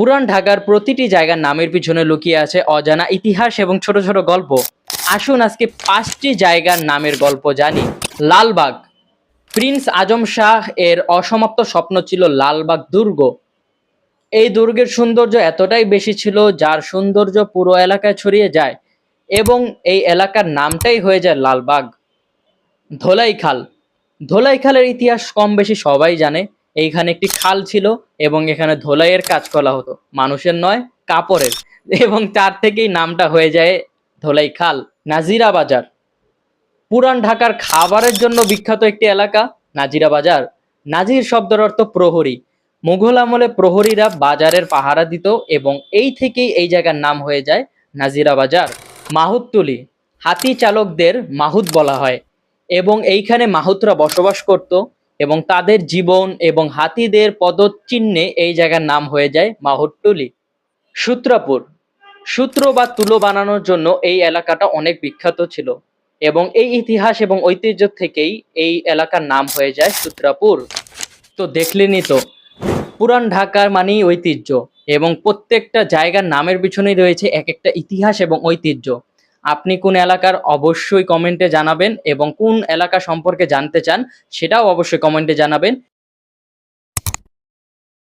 পুরান ঢাকার প্রতিটি জায়গার নামের পিছনে লুকিয়ে আছে অজানা ইতিহাস এবং ছোট ছোট গল্প। আসুন আজকে পাঁচটি জায়গার নামের গল্প জানি। লালবাগ। প্রিন্স আজম শাহ এর অসমাপ্ত স্বপ্ন ছিল লালবাগ দুর্গ। এই দুর্গের সৌন্দর্য এতটাই বেশি ছিল যার সৌন্দর্য পুরো এলাকায় ছড়িয়ে যায় এবং এই এলাকার নামটাই হয়ে যায় লালবাগ। ধোলাইখাল। ধোলাইখালের ইতিহাস কম বেশি সবাই জানে। এইখানে একটি খাল ছিল এবং এখানে ধোলাইয়ের কাজ করা হতো, মানুষের নয়, কাপড়ের। এবং তার থেকেই নামটা হয়ে যায় ধোলাই খাল, নাজিরা বাজার। পুরান ঢাকার খাবারের জন্য বিখ্যাত একটি এলাকা, নাজিরা বাজার। নাজির শব্দের অর্থ প্রহরী। মুঘল আমলে প্রহরীরা বাজারের পাহারা দিত এবং এই থেকেই এই জায়গার নাম হয়ে যায় নাজিরা বাজার। মাহুততুলি হাতি চালকদের মাহুত বলা হয়। এবং এইখানে মাহুতরা বসবাস করত। এবং তাদের জীবন এবং হাতিদের পদচিহ্নে এই জায়গার নাম হয়ে যায় মাহুতটুলি সূত্রাপুর। সূত্র বা তুলো বানানোর জন্য এই এলাকাটা অনেক বিখ্যাত ছিল এবং এই ইতিহাস এবং ঐতিহ্য থেকেই এই এলাকার নাম হয়ে যায় সূত্রাপুর। তো দেখলেনই তো, পুরান ঢাকার মানেই ঐতিহ্য এবং প্রত্যেকটা জায়গার নামের পিছনেই রয়েছে এক একটা ইতিহাস এবং ঐতিহ্য। আপনি কোন এলাকার অবশ্যই কমেন্টে জানাবেন এবং কোন এলাকা সম্পর্কে জানতে চান সেটাও অবশ্যই কমেন্টে জানাবেন।